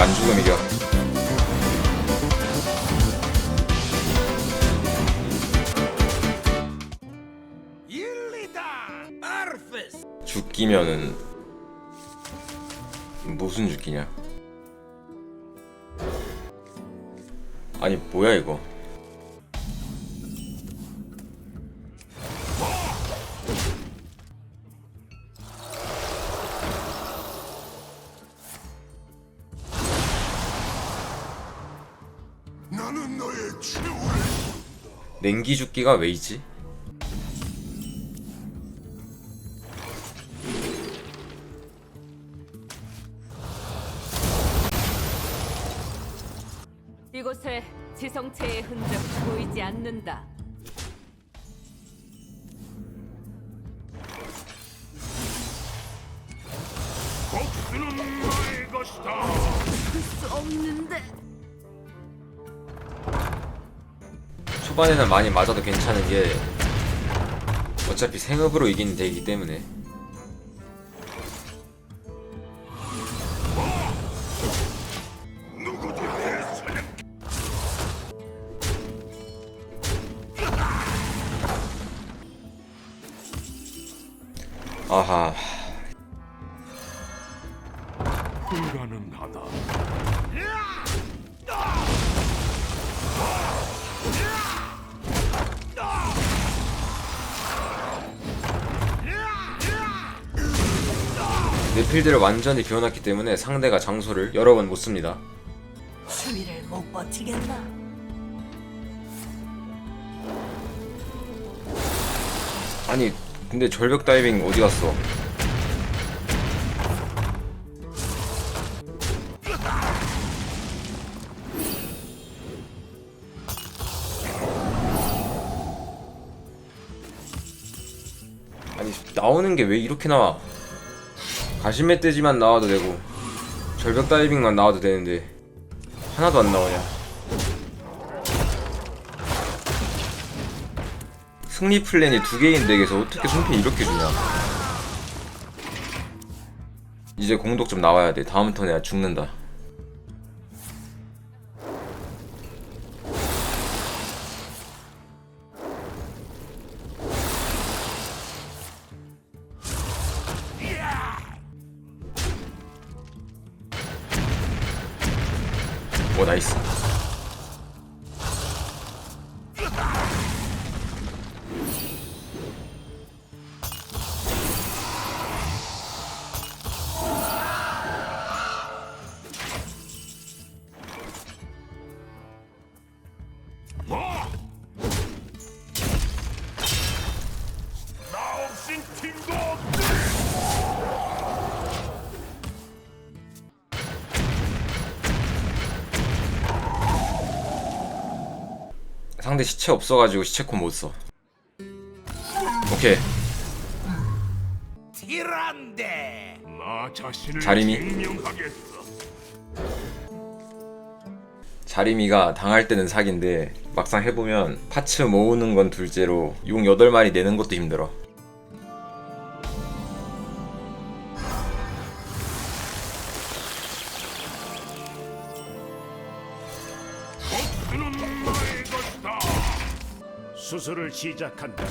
우리 안 죽으면 이겨. 죽기면은 무슨 죽기냐? 아니 뭐야 이거? 냉기 죽기가 왜이지? 이곳에 지성체의 흔적 보이지 않는다. 복수는 나의 것이다 수 없는데. 초반에는 많이 맞아도 괜찮은 게 어차피 생업으로 이기는 덱이기 때문에. 아하. 불가능하다 필드를 완전히 비워놨기 때문에 상대가 장소를 여러 번 못 씁니다. 추위를 못 버티겠나? 아니 근데 절벽 다이빙 어디 갔어? 아니 나오는 게 왜 이렇게 나와? 가시멧돼지만 나와도 되고 절벽 다이빙만 나와도 되는데 하나도 안 나오냐? 승리 플랜이 두 개인 덱에서 어떻게 승패 이렇게 주냐? 이제 공독 좀 나와야 돼. 다음 턴에 나 죽는다. 오 나이스. 상대 시체 없어가지고 시체코 못 써. 오케이. 티란데 나 자신을 자림이? 증명하겠어 자리미가 당할 때는 사기인데 막상 해보면 파츠 모으는 건 둘째로 용 8마리 내는 것도 힘들어. 수술을 시작한다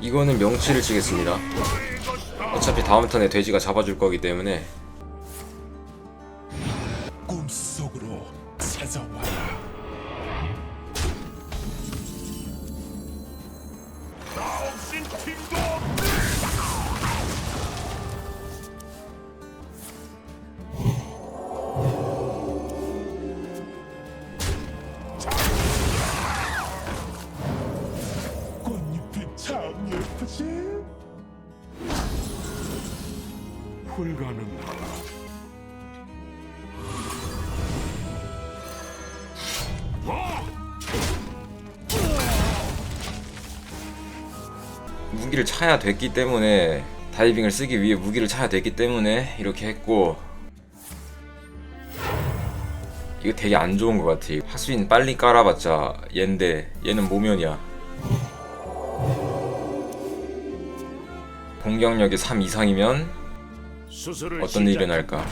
이거는 명치를 치겠습니다. 어차피 다음 턴에 돼지가 잡아줄 거기 때문에 불가능하다 무기를 차야 됐기 때문에 다이빙을 쓰기 위해 무기를 차야 됐기 때문에 이렇게 했고 이거 되게 안 좋은 것 같아. 하수인 빨리 깔아봤자 얘인데 얘는 모면이야. 공격력이 3 이상이면 어떤 일이. 일어날까?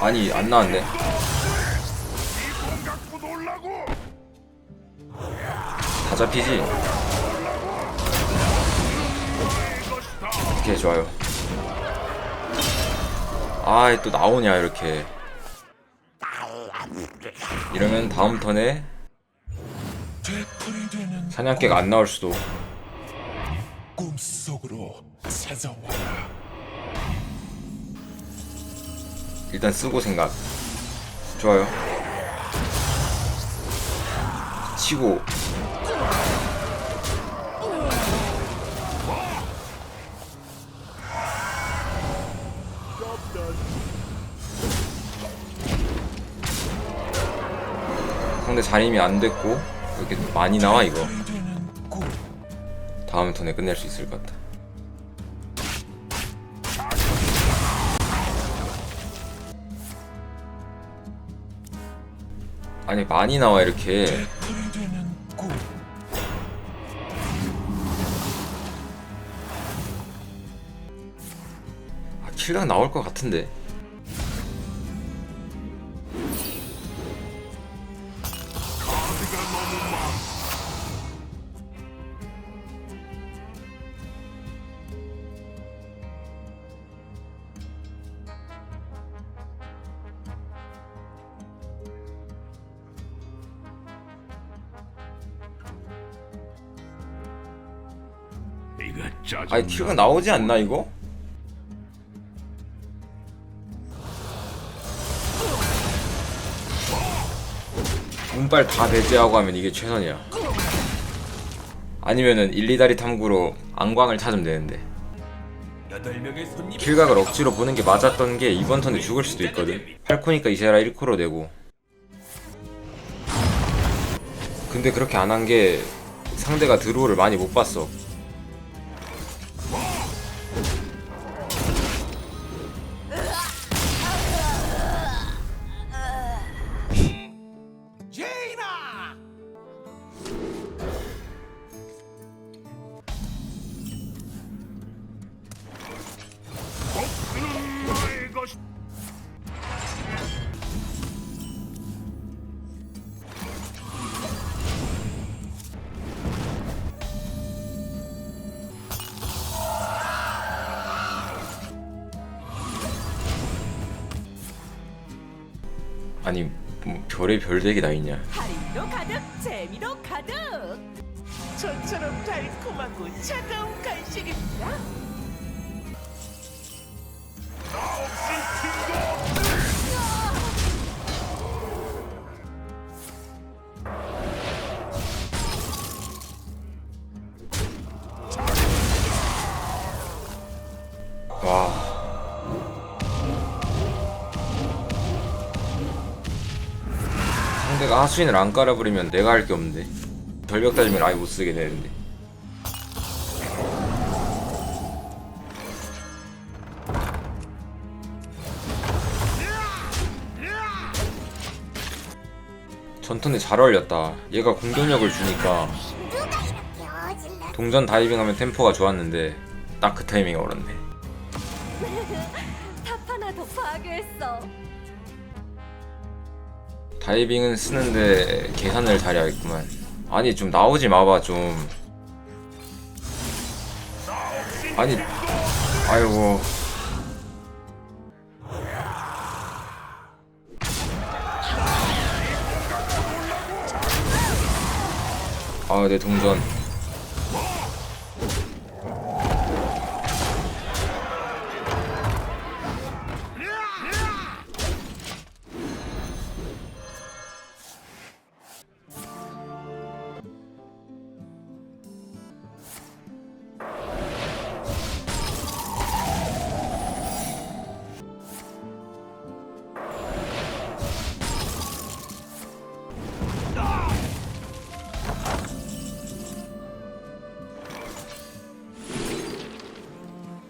아니 안 나왔네. 다 잡히지? 오케이 좋아요 아이 또 나오냐 이렇게. 이러면 다음 턴에 사냥개가 안 나올 수도. 꿈속으로 찾아와라. 일단 쓰고 생각. 좋아요. 치고 상대 자림이 안 됐고 이렇게 많이 나와 이거. 다음 턴에 끝낼 수 있을 것 같다 아니 많이 나와 이렇게 아, 킬각 나올 것 같은데. 아니 킬각 나오지 않나 이거? 운빨 다 배제하고 하면 이게 최선이야. 아니면은 1, 2다리 탐구로 안광을 찾으면 되는데. 킬각을 억지로 보는 게 맞았던 게 이번 턴에 죽을 수도 있거든. 8코니까 이세라 1코로 내고. 근데 그렇게 안 한 게 상대가 드로우를 많이 못 봤어 아니 뭐 별의 별দেখ이 다 있냐 할인도 가득, 재미도 가득. 저처럼 달콤하고 차가운 간식입니다. 와 하수인을 안 깔아버리면 내가 할 게 없는데. 절벽 다지면 아예 못 쓰게 되는데. 전턴에 잘 어울렸다. 얘가 공격력을 주니까 동전 다이빙하면 템포가 좋았는데 딱 그 타이밍에 얼었네. 탑 하나 더 파괴했어. 다이빙은 쓰는데 계산을 잘해야겠구만. 아니 좀 나오지 마봐 좀. 아니 아이고. 아 내 동전.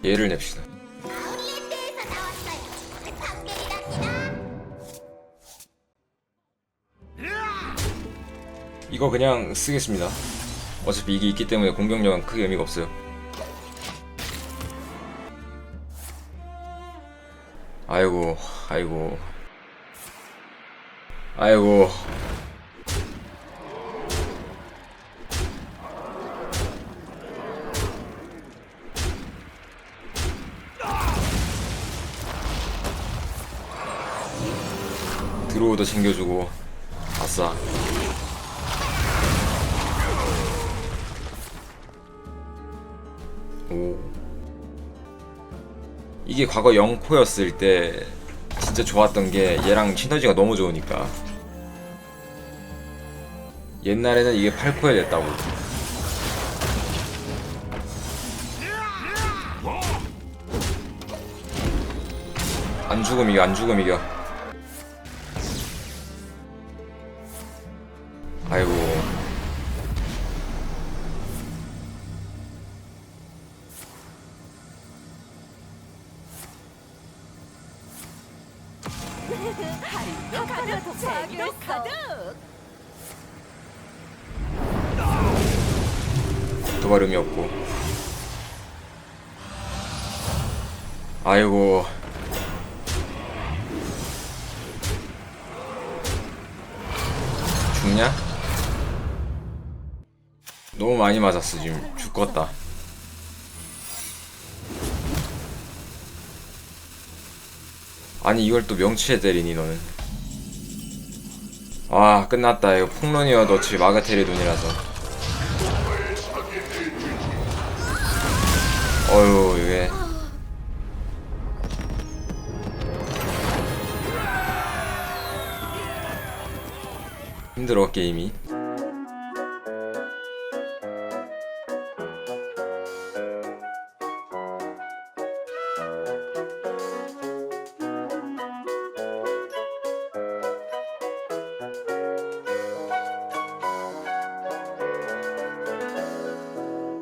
얘를 냅시다. 이거 그냥 쓰겠습니다. 어차피 이게 있기 때문에 공격력은 크게 의미가 없어요. 아이고 아이고. 아이고 드로우도 챙겨주고. 아싸. 오. 이게 과거 영코였을 때 진짜 좋았던 게 얘랑 시너지가 너무 좋으니까. 옛날에는 이게 8코에 됐다고. 안 죽음 이겨 안 죽음 이겨 할인도 가득 재미도 가득. 도발 의미 없고. 아이고. 죽냐? 너무 많이 맞았어 지금. 죽겠다 아니 이걸 또 명치에 때리니 너는. 아 끝났다. 이거 폭론이어 너치 마가테리돈이라서. 어휴 이게. 힘들어 게임이